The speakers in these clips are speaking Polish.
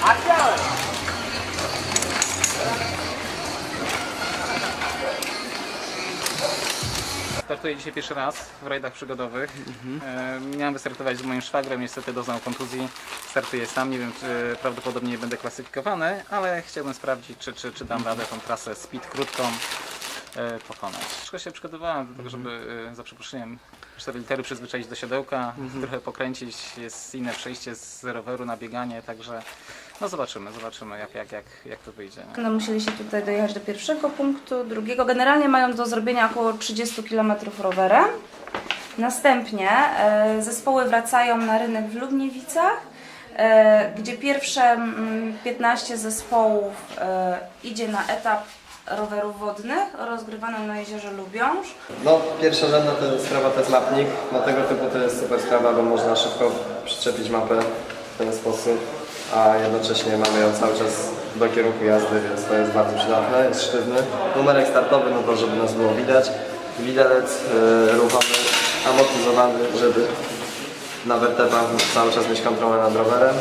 Hasan. Startuję dzisiaj pierwszy raz w rajdach przygodowych. E, miałem wystartować z moim szwagrem, niestety doznał kontuzji. Startuję sam, nie wiem, czy prawdopodobnie będę klasyfikowany, ale chciałbym sprawdzić, czy, czy, czy dam radę tą trasę speed krótką pokonać. Troszkę się przygotowałem do tego, żeby e, za przeproszeniem 4 litery przyzwyczaić do siodełka, trochę pokręcić, jest inne przejście z roweru na bieganie, także no zobaczymy, zobaczymy jak, jak, jak, jak to wyjdzie. Nie? Będą musieli się tutaj dojechać do pierwszego punktu, drugiego. Generalnie mają do zrobienia około 30 km rowerem. Następnie e, zespoły wracają na rynek w Lubniewicach, e, gdzie pierwsze mm, 15 zespołów e, idzie na etap rowerów wodnych rozgrywanym na jeziorze Lubiąż. No, pierwsza rzędna to jest sprawa to jest mapnik. Na tego typu to jest super sprawa, bo można szybko przyczepić mapę w ten sposób, a jednocześnie mamy ją cały czas do kierunku jazdy, więc to jest bardzo przydatne, jest sztywny. Numerek startowy, no to żeby nas było widać. Widelec yy, ruchomy, amortyzowany, żeby na wertepach cały czas mieć kontrolę nad rowerem.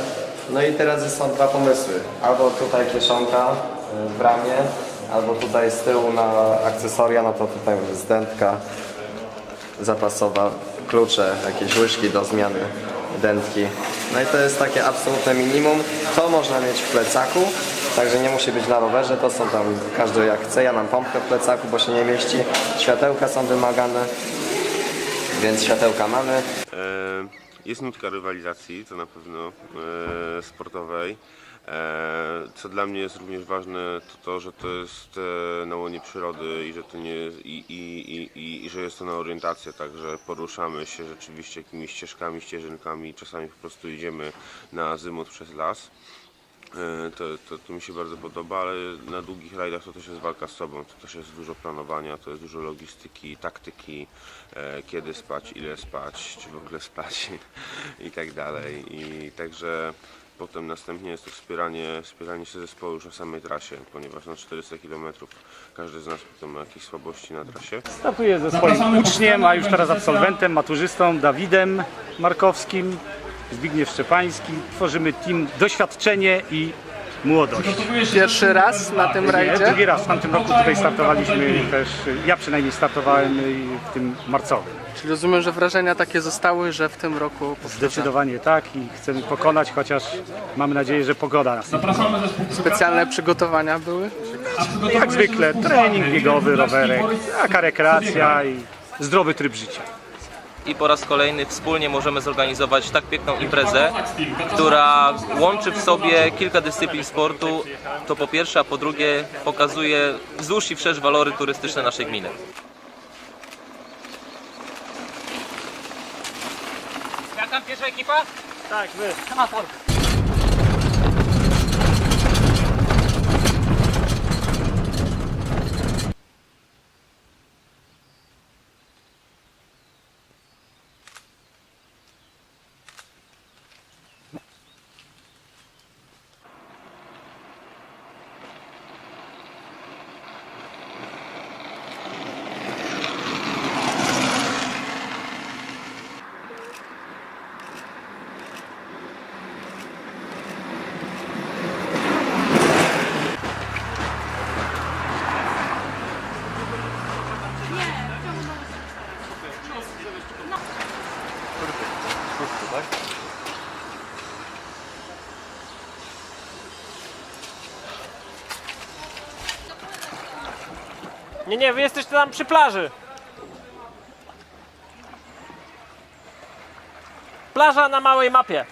No i teraz są dwa pomysły. Albo tutaj kieszonka y, w ramię, albo tutaj z tyłu na akcesoria, no to tutaj jest dętka zapasowa, klucze, jakieś łyżki do zmiany dętki. No i to jest takie absolutne minimum. To można mieć w plecaku, także nie musi być na rowerze, to są tam każdy jak chce. Ja mam pompkę w plecaku, bo się nie mieści. Światełka są wymagane, więc światełka mamy. E, Jest nutka rywalizacji, to na pewno e, sportowej. E, Co dla mnie jest również ważne, to to, że to jest e, na łonie przyrody i że to nie i, i, i, i, że jest to na orientację, także poruszamy się rzeczywiście jakimiś ścieżkami, ścieżynkami, czasami po prostu idziemy na azymut przez las. E, To, to, to mi się bardzo podoba, ale na długich rajdach to też jest walka z sobą, to też jest dużo planowania, to jest dużo logistyki, taktyki, kiedy spać, ile spać, czy w ogóle spać i tak dalej. I także potem następnie jest to wspieranie, wspieranie się zespołu już na samej trasie, ponieważ na 400 km każdy z nas potem ma jakieś słabości na trasie. Startuję ze swoim uczniem, a już teraz absolwentem, maturzystą Dawidem Markowskim, Zbigniew Szczepański. Tworzymy team Doświadczenie i Młodość. Pierwszy raz na tym rajdzie? drugi raz w tamtym roku tutaj startowaliśmy też, ja przynajmniej startowałem w tym marcowym. Czyli rozumiem, że wrażenia takie zostały, że w tym roku powtarza. Zdecydowanie tak i chcemy pokonać, chociaż mamy nadzieję, że pogoda nas. specjalne przygotowania były. Jak zwykle trening biegowy, rowerek, taka rekreacja i zdrowy tryb życia. I po raz kolejny wspólnie możemy zorganizować tak piękną imprezę, która łączy w sobie kilka dyscyplin sportu. To po pierwsze, a po drugie pokazuje wzdłuż i wszerz walory turystyczne naszej gminy. Jak tam pierwsza ekipa? Tak, wy. Nie, nie, wy jesteście tam przy plaży. Plaża na małej mapie.